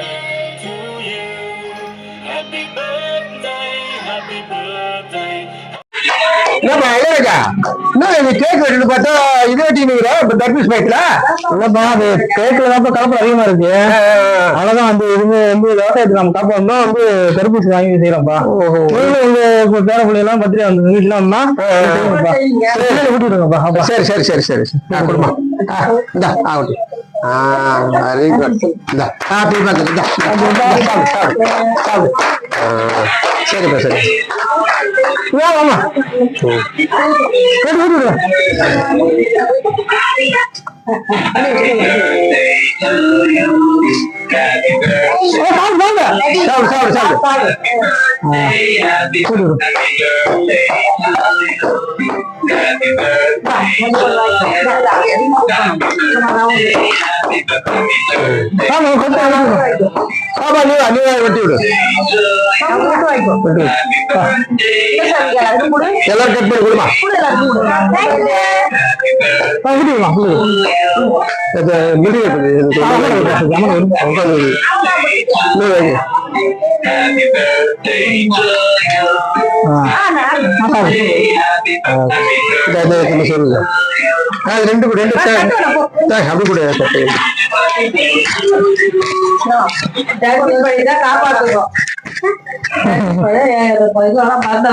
Birthday to you. Happy birthday, happy birthday. என்னப்பா இளையராஜா என்ன இது கேக் வெட்டிட்டு பார்த்தா இது வெட்டினுங்கிற தர்பீஸ் பைக்ல இல்லப்பா அது கேக்ல தான் கலப்பு அதிகமா இருக்கு. அவ்வளவுதான் வந்து இதுமே வந்து விவசாயத்துக்கு நம்ம காப்பா வந்தோம் வந்து தடுப்பூசி வாங்கி செய்யறோம்ப்பா. நீங்களும் உங்க பேர பிள்ளை எல்லாம் பத்திரிக்கை வந்து வீட்டுலாம்னா விட்டுருங்கப்பா அப்பா சரி சரி சரி சரி. சரி கொடுமா. ஆ, ஆகட்டும் ஆ வெரி குட் இந்தா ஹாப்பி பர்த்டே இந்தா இந்தா, சாப்பிடு சாப்பிடு சாப்பிடு ஆ, சரிப்பா சரி ஆமா விட்டு விட்டு சாப்பிடு சாப்பிடு சாப்பிடு ஆமா கொஞ்சம் ஆமா நீ நீ வெட்டி விடு வெட்டி விடு எல்லாரும் கட் பண்ணி கொடுமா விட்டுருமா இது மிருக சொல்லுங்க அது ரெண்டு கூட ரெண்டு தே- தே- அப்படி கூட தட்டு.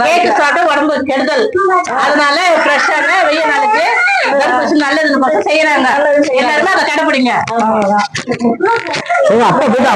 கேக் சாப்பிட்டா உடம்பு கெடுதல். அதனால ஃப்ரெஷ்ஷான வெய்ய நாளுக்கு நல்லதுன்னு பார்த்து செய்யறாங்க. எல்லாருமே அதை கடைப்பிடிங்க. அப்பா போயிட்டா